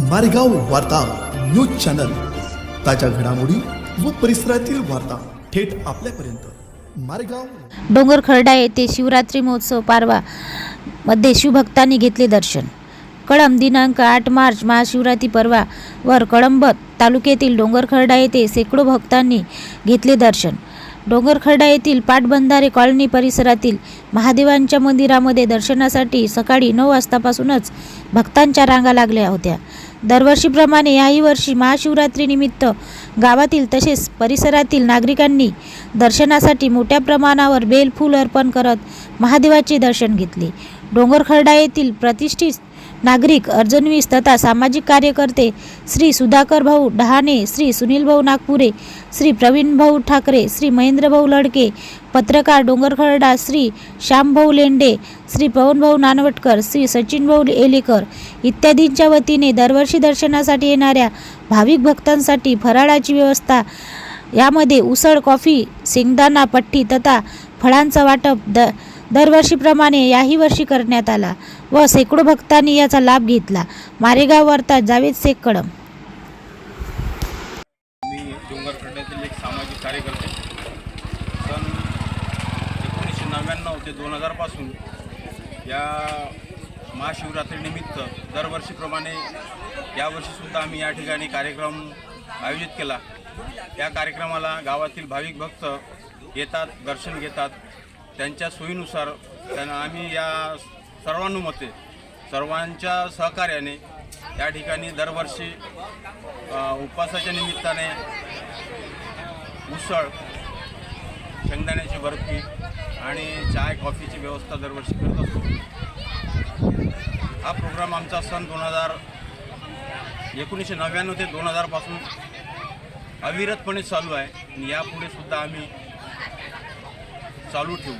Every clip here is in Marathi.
मारेगाव वार्ता न्यूज चॅनल. ताज्या घडामोडी व परिसरातील वार्ता थेट आपल्यापर्यंत. मारेगाव डोंगर खर्डा येथे शिवरात्री महोत्सव पारवा मध्ये शिवभक्तांनी घेतले दर्शन. कळंब दिनांक आठ मार्च महाशिवरात्री पर्वावर कळंबत तालुक्यातील डोंगरखर्डा येथे शेकडो भक्तांनी घेतले दर्शन. डोंगरखर्डा येथील पाटबंधारे कॉलनी परिसरातील महादेवांच्या मंदिरामध्ये दर्शनासाठी सकाळी नऊ वाजतापासूनच भक्तांच्या रांगा लागल्या होत्या. दरवर्षीप्रमाणे याही वर्षी महाशिवरात्रीनिमित्त गावातील तसेच परिसरातील नागरिकांनी दर्शनासाठी मोठ्या प्रमाणावर बेलफूल अर्पण करत महादेवाचे दर्शन घेतले. डोंगरखर्डा येथील प्रतिष्ठित नागरिक अर्जनवीस तथा सामाजिक कार्यकर्ते श्री सुधाकर भाऊ डहाणे श्री सुनील भाऊ नागपुरे श्री प्रवीण भाऊ ठाकरे श्री महेंद्र भाऊ लडके पत्रकार डोंगरखर्डा श्री श्यामभाऊ लेंडे श्री पवनभाऊ नानवटकर श्री सचिन भाऊ एलेकर इत्यादींच्या वतीने दरवर्षी दर्शनासाठी येणाऱ्या भाविक भक्तांसाठी फराळाची व्यवस्था. यामध्ये उसळ कॉफी शेंगदाणा पट्टी तथा फळांचं वाटप द दरवर्षीप्रमाणे याही वर्षी करण्यात आला व शेकडो भक्तांनी याचा लाभ घेतला. मारेगाव वार्ता जावेद शेख कडम एकोणीसशे नव्याण्णव ते दोन हजारपासून या महाशिवरात्रीनिमित्त दरवर्षीप्रमाणे यावर्षीसुद्धा आम्ही या ठिकाणी कार्यक्रम आयोजित केला. या कार्यक्रमाला गावातील भाविक भक्त येतात दर्शन घेतात. त्यांच्या सोयीनुसार त्यांना आम्ही या सर्वानुमते सर्वांच्या सहकार्याने या ठिकाणी दरवर्षी उपवासाच्या निमित्ताने उसळ शेंगदाण्याची बर्फी आणि चाय कॉफीची व्यवस्था दरवर्षी करत असतो. हा प्रोग्राम आमचा सन दोन हजार एकोणीसशे नव्याण्णव ते दोन हजारपासून अविरतपणे चालू आहे आणि यापुढे सुद्धा आम्ही चालू ठेवू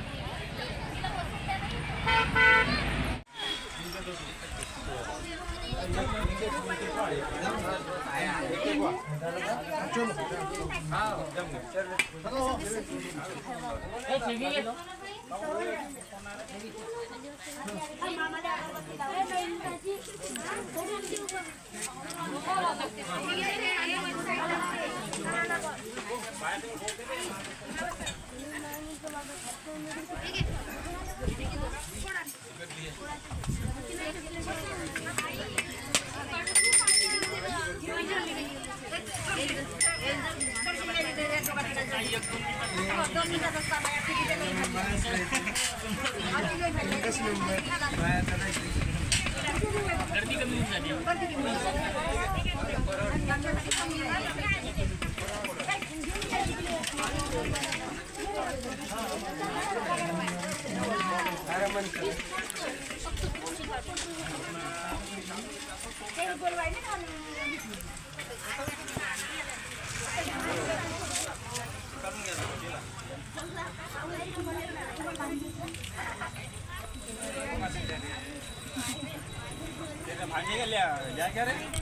गर्मी कमी होऊन जाते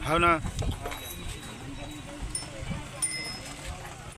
हो ना.